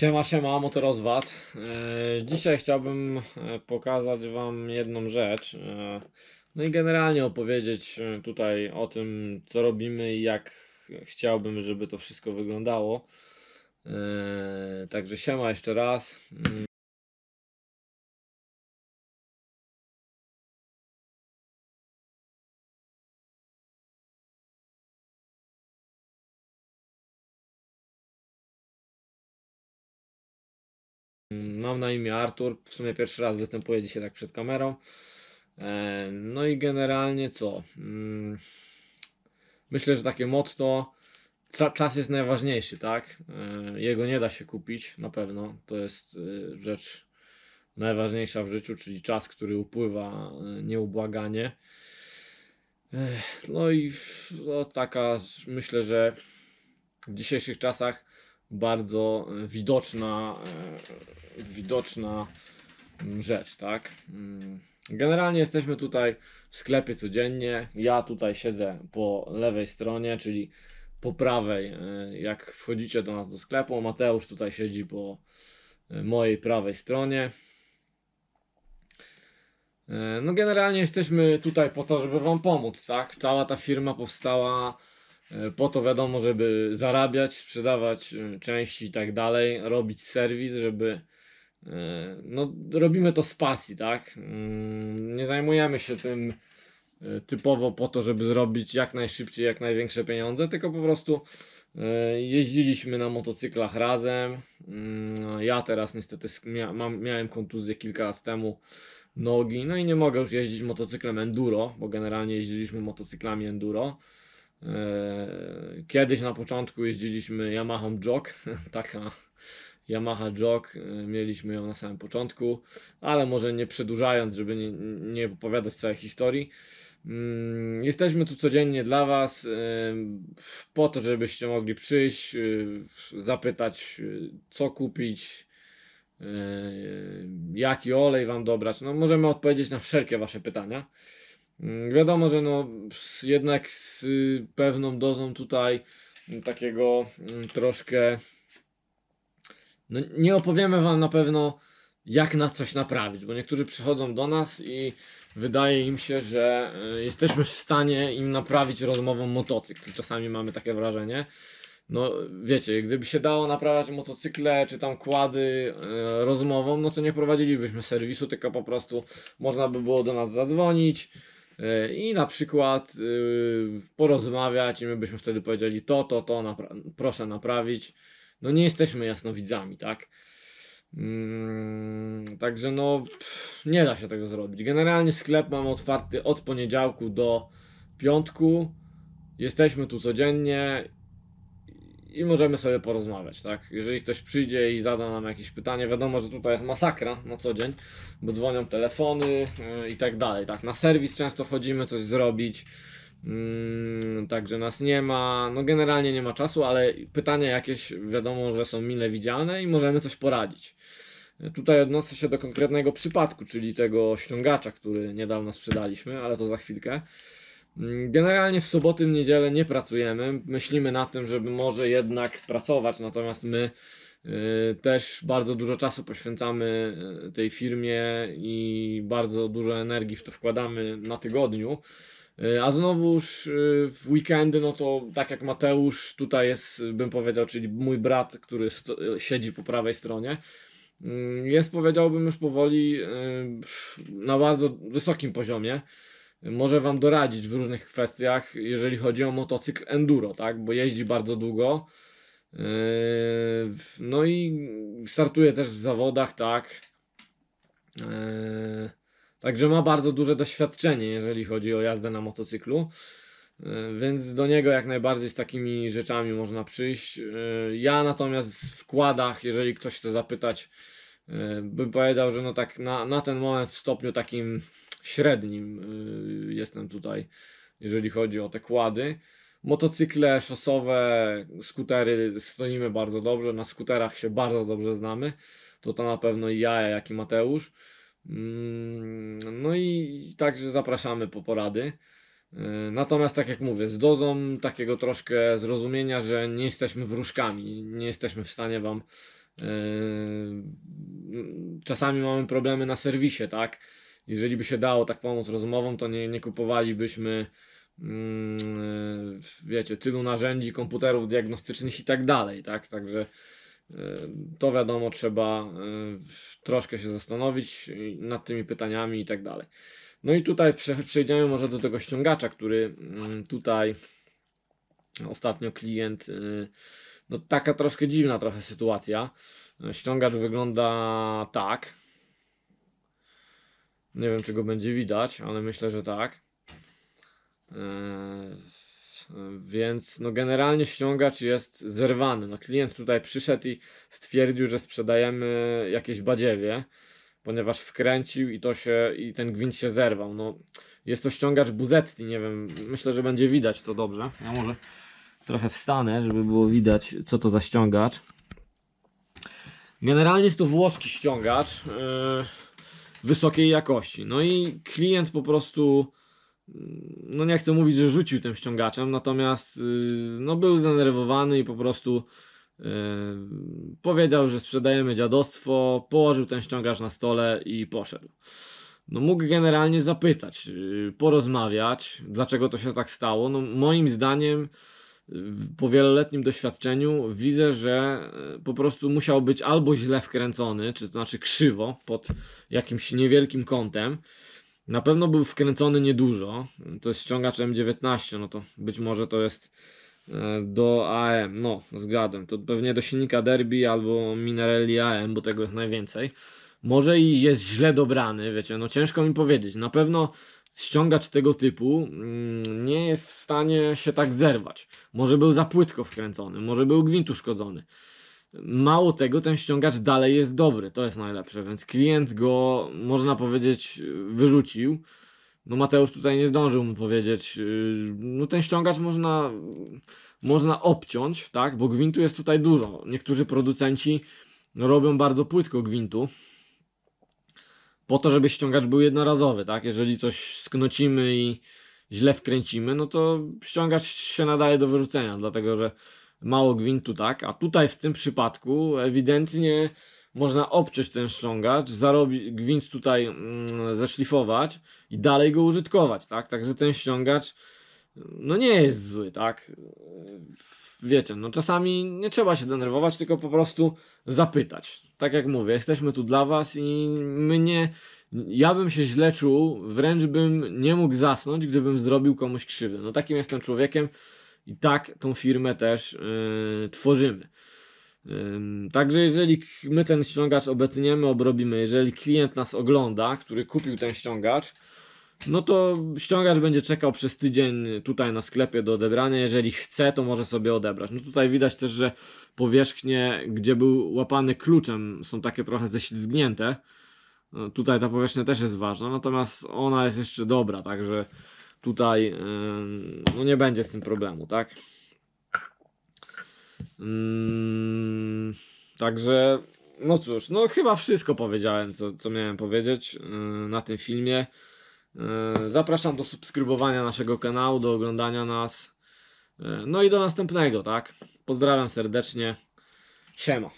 Siema, siema, motorozwad. E, dzisiaj chciałbym e, pokazać Wam jedną rzecz. E, no i generalnie opowiedzieć tutaj o tym, co robimy i jak chciałbym, żeby to wszystko wyglądało. Także siema jeszcze raz. Mam na imię Artur. W sumie pierwszy raz występuję dzisiaj tak przed kamerą. E, No i generalnie co? Mm, Myślę, że takie motto czas jest najważniejszy, tak? E, Jego nie da się kupić, na pewno. To jest e, rzecz najważniejsza w życiu, czyli czas, który upływa nieubłaganie. No i no, taka, myślę, że w dzisiejszych czasach bardzo e, widoczna, e, widoczna mm, rzecz, tak? Mm, Generalnie jesteśmy tutaj w sklepie codziennie. Ja tutaj siedzę po lewej stronie, czyli po prawej, e, jak wchodzicie do nas do sklepu. Mateusz tutaj siedzi po mojej prawej stronie. No generalnie jesteśmy tutaj po to, żeby Wam pomóc, tak? Cała ta firma powstała po to wiadomo, żeby zarabiać, sprzedawać e, części i tak dalej, robić serwis, żeby e, no robimy to z pasji, tak? Mm, Nie zajmujemy się tym e, typowo po to, żeby zrobić jak najszybciej, jak największe pieniądze, tylko po prostu e, jeździliśmy na motocyklach razem. Mm, Ja teraz niestety miałem kontuzję kilka lat temu nogi, no i nie mogę już jeździć motocyklem enduro, bo generalnie jeździliśmy motocyklami enduro. Eee, Kiedyś na początku jeździliśmy Yamaha Jog, taka Yamaha Jog, e, mieliśmy ją na samym początku, ale może nie przedłużając, żeby nie, nie opowiadać całej historii. Mm, Jesteśmy tu codziennie dla Was, em, po to, żebyście mogli przyjść, y, zapytać, co kupić, jaki olej Wam dobrać. No, możemy odpowiedzieć na wszelkie Wasze pytania. Mm, Wiadomo, że no, jednak z y, pewną dozą tutaj mm, takiego mm, troszkę. No, nie opowiemy Wam na pewno, jak na coś naprawić, bo niektórzy przychodzą do nas i wydaje im się, że y, jesteśmy w stanie im naprawić rozmową motocykl. Czasami mamy takie wrażenie. No wiecie, gdyby się dało naprawiać motocykle czy tam kłady e, rozmową, no to nie prowadzilibyśmy serwisu, tylko po prostu można by było do nas zadzwonić i na przykład y, porozmawiać i my byśmy wtedy powiedzieli to, to, to napra- proszę naprawić. No nie jesteśmy jasnowidzami, tak? Mm, także no pff, nie da się tego zrobić. Generalnie sklep mamy otwarty od poniedziałku do piątku. Jesteśmy tu codziennie i możemy sobie porozmawiać, tak? Jeżeli ktoś przyjdzie i zada nam jakieś pytanie, wiadomo, że tutaj jest masakra na co dzień, bo dzwonią telefony yy, i tak dalej, tak? Na serwis często chodzimy coś zrobić, mm, także nas nie ma, no generalnie nie ma czasu, ale pytania jakieś wiadomo, że są mile widziane i możemy coś poradzić. Tutaj odnoszę się do konkretnego przypadku, czyli tego ściągacza, który niedawno sprzedaliśmy, ale to za chwilkę. Mm, Generalnie w soboty, w niedzielę nie pracujemy. Myślimy na tym, żeby może jednak pracować, natomiast my y, też bardzo dużo czasu poświęcamy y, tej firmie i bardzo dużo energii w to wkładamy na tygodniu. Y, A znowuż w weekendy, no to tak jak Mateusz tutaj jest, bym powiedział, czyli mój brat, który siedzi po prawej stronie, mm, jest powiedziałbym już powoli na bardzo wysokim poziomie może Wam doradzić w różnych kwestiach, jeżeli chodzi o motocykl enduro, tak? Bo jeździ bardzo długo. Yy, No i startuje też w zawodach, tak? Yy, Także ma bardzo duże doświadczenie, jeżeli chodzi o jazdę na motocyklu. Yy, Więc do niego jak najbardziej z takimi rzeczami można przyjść. Ja natomiast w kładach, jeżeli ktoś chce zapytać, bym powiedział, że no tak na, na ten moment w stopniu takim średnim y, jestem tutaj, jeżeli chodzi o te kłady. Motocykle szosowe, skutery stoimy bardzo dobrze, na skuterach się bardzo dobrze znamy. To to na pewno i ja, jak i Mateusz. Mm, No i także zapraszamy po porady. Y, Natomiast tak jak mówię, z dozą takiego troszkę zrozumienia, że nie jesteśmy wróżkami, nie jesteśmy w stanie Wam Czasami mamy problemy na serwisie, tak? Jeżeli by się dało tak pomóc rozmową, to nie, nie kupowalibyśmy mm, wiecie, tylu narzędzi, komputerów diagnostycznych i tak dalej, tak? Także y, to wiadomo, trzeba y, troszkę się zastanowić nad tymi pytaniami i tak dalej. No i tutaj prze- przejdziemy może do tego ściągacza, który mm, tutaj ostatnio klient, no taka troszkę dziwna trochę sytuacja. Ściągacz wygląda tak. Nie wiem, czy go będzie widać, ale myślę, że tak. Eee, Więc no generalnie ściągacz jest zerwany. No klient tutaj przyszedł i stwierdził, że sprzedajemy jakieś badziewie, ponieważ wkręcił i to się i ten gwint się zerwał. No jest to ściągacz Buzetti, nie wiem, myślę, że będzie widać to dobrze. Ja może trochę wstanę, żeby było widać co to za ściągacz. Generalnie jest to włoski ściągacz yy, wysokiej jakości. No i klient po prostu no nie chcę mówić, że rzucił tym ściągaczem, natomiast yy, no był zdenerwowany i po prostu yy, powiedział, że sprzedajemy dziadostwo, położył ten ściągacz na stole i poszedł. No mógł generalnie zapytać, yy, porozmawiać, dlaczego to się tak stało. No moim zdaniem po wieloletnim doświadczeniu widzę, że yy, po prostu musiał być albo źle wkręcony, czy to znaczy krzywo, pod jakimś niewielkim kątem, na pewno był wkręcony niedużo. To jest ściągacz M19, no to być może to jest e, do AM. No, zgadłem. To pewnie do silnika Derby albo Minarelli AM, bo tego jest najwięcej. Może i jest źle dobrany, wiecie, no ciężko mi powiedzieć. Na pewno ściągacz tego typu mm, nie jest w stanie się tak zerwać. Może był za płytko wkręcony, może był gwint uszkodzony. Mało tego, ten ściągacz dalej jest dobry, to jest najlepsze, więc klient go, można powiedzieć, wyrzucił. No Mateusz tutaj nie zdążył mu powiedzieć, yy, no ten ściągacz można, można obciąć, tak, bo gwintu jest tutaj dużo. Niektórzy producenci robią bardzo płytko gwintu, po to, żeby ściągacz był jednorazowy, tak, jeżeli coś sknocimy i źle wkręcimy, no to ściągacz się nadaje do wyrzucenia, dlatego że mało gwintu, tak? A tutaj w tym przypadku ewidentnie można obciąć ten ściągacz, zarobić gwint tutaj mm, zeszlifować i dalej go użytkować, tak? Także ten ściągacz no nie jest zły, tak? Wiecie, no czasami nie trzeba się denerwować, tylko po prostu zapytać. Tak jak mówię, jesteśmy tu dla was i my nie ja bym się źle czuł, wręcz bym nie mógł zasnąć, gdybym zrobił komuś krzywdę. No takim jestem człowiekiem i tak tą firmę też yy, tworzymy. Ym, Także jeżeli my ten ściągacz obetniemy, obrobimy, jeżeli klient nas ogląda, który kupił ten ściągacz, no to ściągacz będzie czekał przez tydzień tutaj na sklepie do odebrania. Jeżeli chce, to może sobie odebrać. No tutaj widać też, że powierzchnie, gdzie był łapany kluczem, są takie trochę ześlizgnięte. No, tutaj ta powierzchnia też jest ważna, natomiast ona jest jeszcze dobra, także tutaj no nie będzie z tym problemu, tak? Ym, Także, no cóż, no chyba wszystko powiedziałem, co, co miałem powiedzieć na tym filmie. Yy, Zapraszam do subskrybowania naszego kanału, do oglądania nas. Yy, No i do następnego, tak? Pozdrawiam serdecznie. Siema.